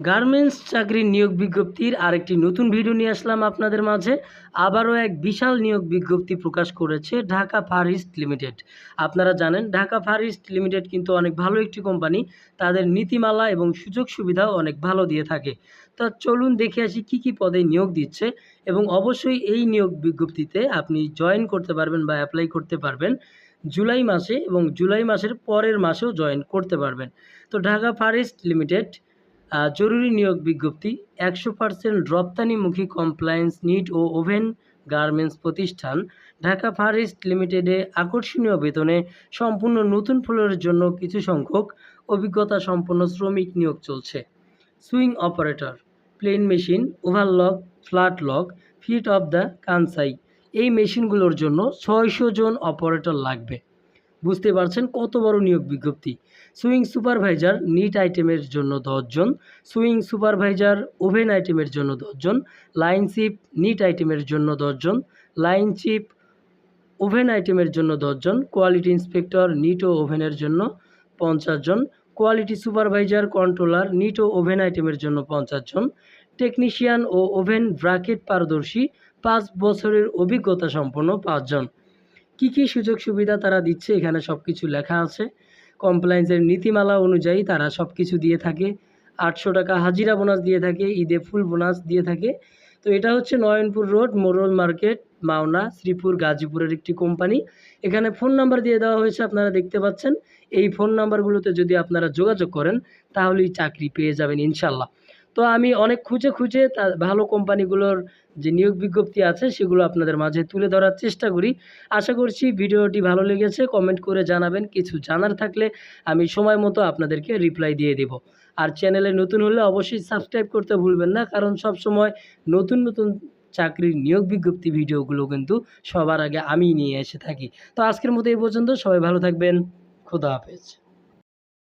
Garments চাকরির নিয়োগ বিজ্ঞপ্তির আরেকটি নতুন ভিডিও নিয়ে আসলাম আপনাদের মাঝে। আবারও এক বিশাল নিয়োগ বিজ্ঞপ্তি প্রকাশ করেছে ঢাকা ফার ইস্ট লিমিটেড। আপনারা জানেন, ঢাকা ফার ইস্ট লিমিটেড কিন্তু অনেক ভালো একটি কোম্পানি। তাদের নীতিমালা এবং সুযোগ সুবিধাও অনেক ভালো দিয়ে থাকে। তা চলুন দেখে আসি কী কী পদে নিয়োগ দিচ্ছে এবং অবশ্যই এই নিয়োগ বিজ্ঞপ্তিতে আপনি জয়েন করতে পারবেন বা অ্যাপ্লাই করতে পারবেন। জুলাই মাসে এবং জুলাই মাসের পরের মাসেও জয়েন করতে পারবেন। তো ঢাকা ফার ইস্ট লিমিটেড জরুরি নিয়োগ বিজ্ঞপ্তি, একশো পার্সেন্ট রপ্তানিমুখী কমপ্লায়েন্স নিট ও ওভেন গার্মেন্টস প্রতিষ্ঠান, ঢাকা ফার ইস্ট লিমিটেডে আকর্ষণীয় বেতনে সম্পূর্ণ নতুন ফ্লোরের জন্য কিছু সংখ্যক অভিজ্ঞতা সম্পন্ন শ্রমিক নিয়োগ চলছে। Sewing operator plain machine overlock flat lock fit of the Kansai এই মেশিনগুলোর জন্য ছয়শো জন অপারেটর লাগবে। বুঝতে পারছেন কত বড় নিয়োগ বিজ্ঞপ্তি। সুইং সুপারভাইজার নিট আইটেমের জন্য দশজন সুইং সুপারভাইজার ওভেন আইটেমের জন্য দশজন লাইন চিপ নিট আইটেমের জন্য দশজন লাইন চিপ ওভেন আইটেমের জন্য দশজন কোয়ালিটি ইন্সপেক্টর নিট ও ওভেনের জন্য পঞ্চাশ জন, কোয়ালিটি সুপারভাইজার কন্ট্রোলার নিট ও ওভেন আইটেমের জন্য পঞ্চাশ জন, টেকনিশিয়ান ও ওভেন ব্র্যাকেট পারদর্শী পাঁচ বছরের অভিজ্ঞতা সম্পন্ন পাঁচজন কী কী সুযোগ সুবিধা তারা দিচ্ছে? এখানে সব কিছু লেখা আছে। কমপ্লায়েন্সের নীতিমালা অনুযায়ী তারা সব কিছু দিয়ে থাকে। আটশো টাকা হাজিরা বোনাস দিয়ে থাকে, ঈদে ফুল বোনাস দিয়ে থাকে। তো এটা হচ্ছে নয়নপুর রোড, মোরল মার্কেট, মাওনা, শ্রীপুর, গাজীপুরের একটি কোম্পানি। এখানে ফোন নাম্বার দিয়ে দেওয়া হয়েছে, আপনারা দেখতে পাচ্ছেন। এই ফোন নাম্বারগুলোতে যদি আপনারা যোগাযোগ করেন, তাহলেই চাকরি পেয়ে যাবেন ইনশাল্লাহ তো আমি অনেক খুঁজে খুঁজে তা ভালো কোম্পানিগুলোর যে নিয়োগ বিজ্ঞপ্তি আছে সেগুলো আপনাদের মাঝে তুলে ধরার চেষ্টা করি। আশা করছি ভিডিওটি ভালো লেগেছে কমেন্ট করে জানাবেন। কিছু জানার থাকলে আমি সময় মতো আপনাদেরকে রিপ্লাই দিয়ে দেব। আর চ্যানেলে নতুন হলে অবশ্যই সাবস্ক্রাইব করতে ভুলবেন না, কারণ সব সময় নতুন নতুন চাকরির নিয়োগ বিজ্ঞপ্তি ভিডিওগুলো কিন্তু সবার আগে আমি নিয়ে এসে থাকি। তো আজকের মতো এই পর্যন্ত, সবাই ভালো থাকবেন, খোদা হাফেজ।